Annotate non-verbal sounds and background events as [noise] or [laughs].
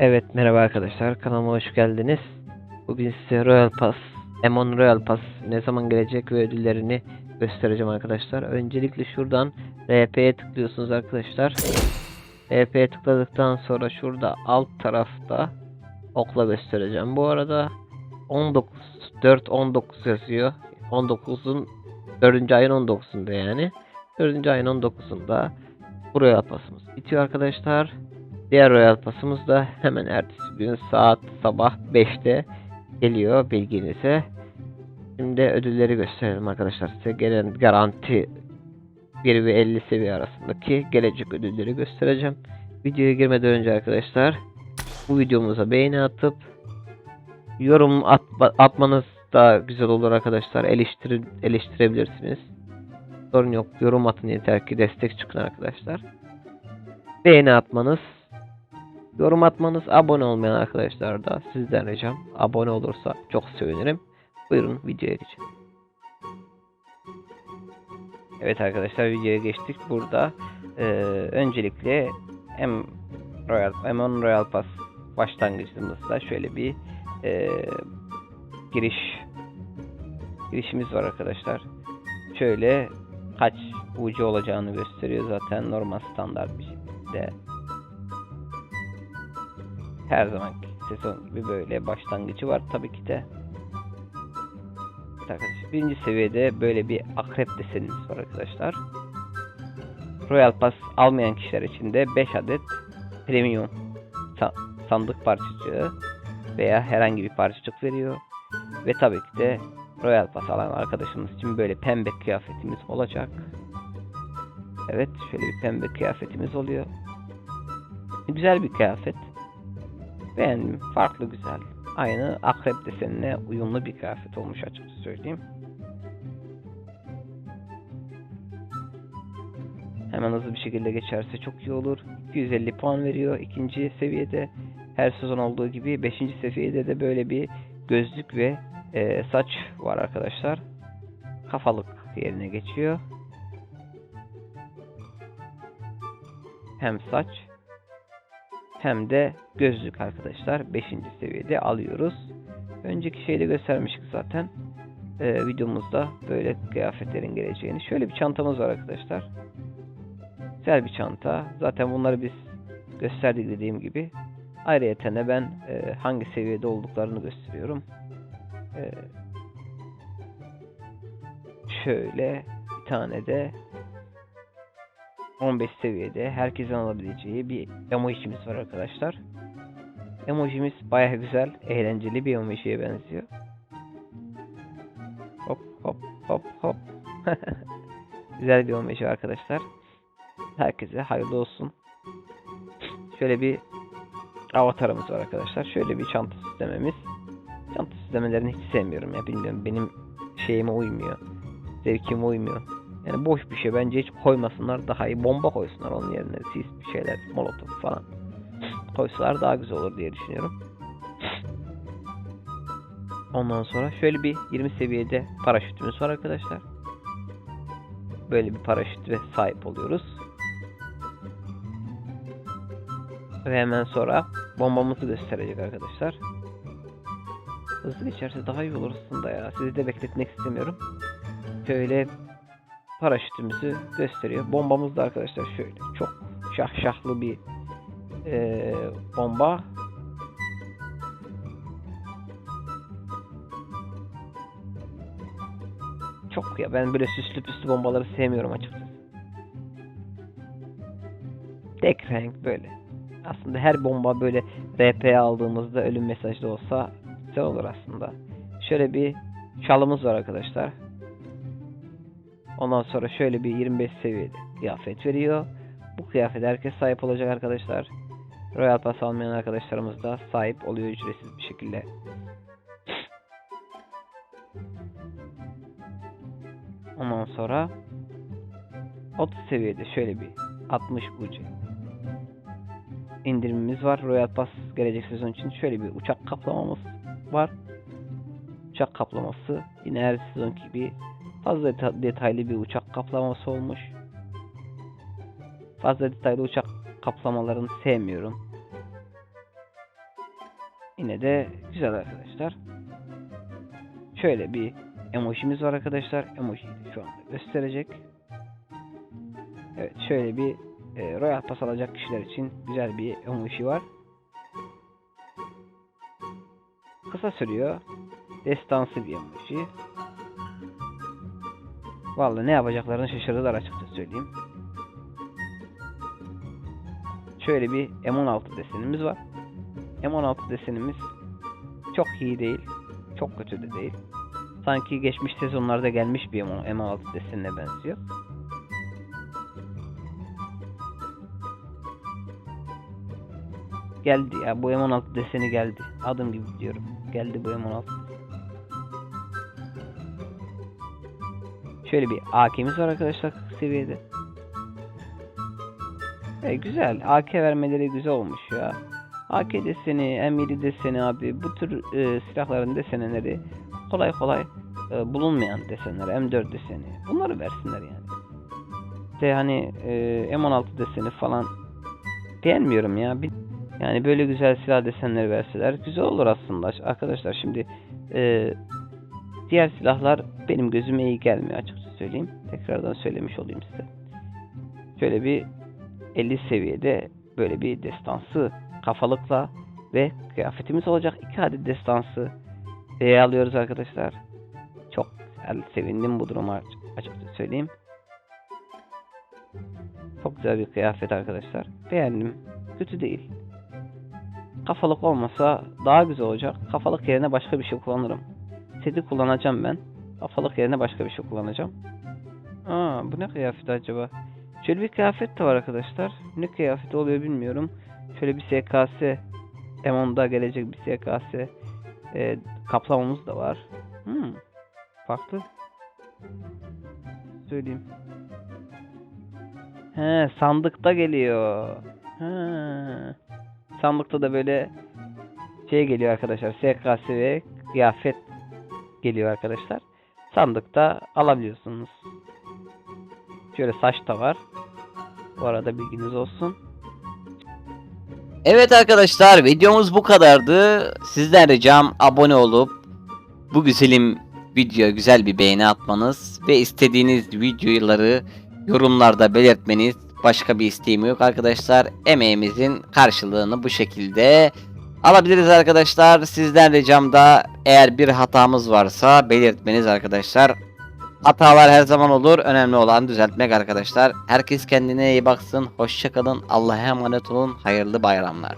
Evet merhaba arkadaşlar kanalıma hoş geldiniz. Bugün size Royal Pass, Emon Royal Pass ne zaman gelecek ve ödüllerini göstereceğim arkadaşlar. Öncelikle şuradan RP'ye tıklıyorsunuz arkadaşlar. RP'ye tıkladıktan sonra şurada alt tarafta okla göstereceğim. Bu arada 19 4 19 yazıyor. 19'un 4. ayın 19'unda yani. 4. ayın 19'unda bu Royal Pass'ımız bitiyor arkadaşlar. Diğer Royal Pass'ımız da hemen ertesi gün saat sabah 5'te geliyor bilginize. Şimdi ödülleri gösterelim arkadaşlar. Size gelen garanti 1 ve 50 seviye arasındaki gelecek ödülleri göstereceğim. Videoya girmeden önce arkadaşlar bu videomuza beğeni atıp yorum at, atmanız da güzel olur arkadaşlar. Eleştir, eleştirebilirsiniz. Sorun yok. Yorum atın yeter ki destek çıkın arkadaşlar. Beğeni atmanız Yorum atmanız, abone olmayan arkadaşlar da sizden ricam. Abone olursa çok sevinirim. Buyurun videoya geçelim. Evet arkadaşlar videoya geçtik. Burada eee, öncelikle M Royal M10 Royal Pass başlangıcımızda şöyle bir eee, giriş girişimiz var arkadaşlar. Şöyle kaç ucu olacağını gösteriyor zaten normal standart bir şekilde her zamanki sezon gibi böyle başlangıcı var tabii ki de. Arkadaşlar birinci seviyede böyle bir akrep desenimiz var arkadaşlar. Royal Pass almayan kişiler için de 5 adet premium sa- sandık parçacığı veya herhangi bir parçacık veriyor. Ve tabii ki de Royal Pass alan arkadaşımız için böyle pembe kıyafetimiz olacak. Evet şöyle bir pembe kıyafetimiz oluyor. Güzel bir kıyafet. Beğendim. Farklı güzel. Aynı akrep desenine uyumlu bir kıyafet olmuş açıkça söyleyeyim. Hemen hızlı bir şekilde geçerse çok iyi olur. 250 puan veriyor ikinci seviyede. Her sezon olduğu gibi 5. seviyede de böyle bir gözlük ve e, saç var arkadaşlar. Kafalık yerine geçiyor. Hem saç hem de gözlük arkadaşlar 5. seviyede alıyoruz. Önceki şeyde göstermiştik zaten. Ee, videomuzda böyle kıyafetlerin geleceğini. Şöyle bir çantamız var arkadaşlar. Güzel bir çanta. Zaten bunları biz gösterdik dediğim gibi. Ayrıca de ben e, hangi seviyede olduklarını gösteriyorum. Ee, şöyle bir tane de 15 seviyede herkesin alabileceği bir emojimiz var arkadaşlar. Emojimiz baya güzel, eğlenceli bir emojiye benziyor. Hop hop hop hop. [laughs] güzel bir emoji arkadaşlar. Herkese hayırlı olsun. Şöyle bir avatarımız var arkadaşlar. Şöyle bir çanta sistemimiz. Çanta sistemlerini hiç sevmiyorum ya bilmiyorum benim şeyime uymuyor. Zevkime uymuyor. Yani boş bir şey bence hiç koymasınlar daha iyi. Bomba koysunlar onun yerine. Sis bir şeyler, molotof falan. Koysalar daha güzel olur diye düşünüyorum. Ondan sonra şöyle bir 20 seviyede paraşütümüz var arkadaşlar. Böyle bir paraşüt ve sahip oluyoruz. Ve hemen sonra bombamızı gösterecek arkadaşlar. Hızlı geçerse daha iyi olur aslında ya. Sizi de bekletmek istemiyorum. Şöyle paraşütümüzü gösteriyor. Bombamız da arkadaşlar şöyle çok şahşahlı bir eee, bomba. Çok ya ben böyle süslü püslü bombaları sevmiyorum açıkçası. Tek renk böyle. Aslında her bomba böyle RP aldığımızda ölüm mesajlı olsa güzel olur aslında. Şöyle bir şalımız var arkadaşlar. Ondan sonra şöyle bir 25 seviyede kıyafet veriyor. Bu kıyafet herkes sahip olacak arkadaşlar. Royal Pass almayan arkadaşlarımız da sahip oluyor ücretsiz bir şekilde. Ondan sonra 30 seviyede şöyle bir 60 ucu indirimimiz var. Royal Pass gelecek sezon için şöyle bir uçak kaplamamız var. Uçak kaplaması yine her sezonki gibi fazla deta- detaylı bir uçak kaplaması olmuş. Fazla detaylı uçak kaplamalarını sevmiyorum. Yine de güzel arkadaşlar. Şöyle bir emojimiz var arkadaşlar. Emojiyi şu anda gösterecek. Evet şöyle bir e, Royal Pass alacak kişiler için güzel bir emoji var. Kısa sürüyor. Destansı bir emoji. Vallahi ne yapacaklarını şaşırdılar açıkça söyleyeyim. Şöyle bir M16 desenimiz var. M16 desenimiz çok iyi değil. Çok kötü de değil. Sanki geçmiş sezonlarda gelmiş bir M- M16 desenine benziyor. Geldi ya bu M16 deseni geldi. Adım gibi diyorum. Geldi bu M16. Şöyle bir AK'miz var arkadaşlar 40 seviyede. E, güzel. AK vermeleri güzel olmuş ya. AK deseni, M7 deseni abi bu tür e, silahların desenleri kolay kolay e, bulunmayan desenler. M4 deseni. Bunları versinler yani. De hani e, M16 deseni falan beğenmiyorum ya. Bir, yani böyle güzel silah desenleri verseler güzel olur aslında. Arkadaşlar şimdi e, diğer silahlar benim gözüme iyi gelmiyor açıkça söyleyeyim. Tekrardan söylemiş olayım size. Şöyle bir 50 seviyede böyle bir destansı kafalıkla ve kıyafetimiz olacak. iki adet destansı B'ye alıyoruz arkadaşlar. Çok güzel. Sevindim bu duruma açıkça söyleyeyim. Çok güzel bir kıyafet arkadaşlar. Beğendim. Kötü değil. Kafalık olmasa daha güzel olacak. Kafalık yerine başka bir şey kullanırım. Seti kullanacağım ben. Kafalık yerine başka bir şey kullanacağım. Aa, bu ne kıyafet acaba? Şöyle bir kıyafet de var arkadaşlar. Ne kıyafeti oluyor bilmiyorum. Şöyle bir SKS M10'da gelecek bir SKS e, kaplamamız da var. Hmm. Farklı. Söyleyeyim. He, sandıkta geliyor. He. Sandıkta da böyle şey geliyor arkadaşlar. SKS ve kıyafet geliyor arkadaşlar. Sandıkta alabiliyorsunuz. Şöyle saç da var. Bu arada bilginiz olsun. Evet arkadaşlar videomuz bu kadardı. Sizden ricam abone olup bu güzelim videoya güzel bir beğeni atmanız ve istediğiniz videoları yorumlarda belirtmeniz. Başka bir isteğim yok arkadaşlar. Emeğimizin karşılığını bu şekilde alabiliriz arkadaşlar. Sizden ricam da eğer bir hatamız varsa belirtmeniz arkadaşlar. Hatalar her zaman olur. Önemli olan düzeltmek arkadaşlar. Herkes kendine iyi baksın. Hoşçakalın. Allah'a emanet olun. Hayırlı bayramlar.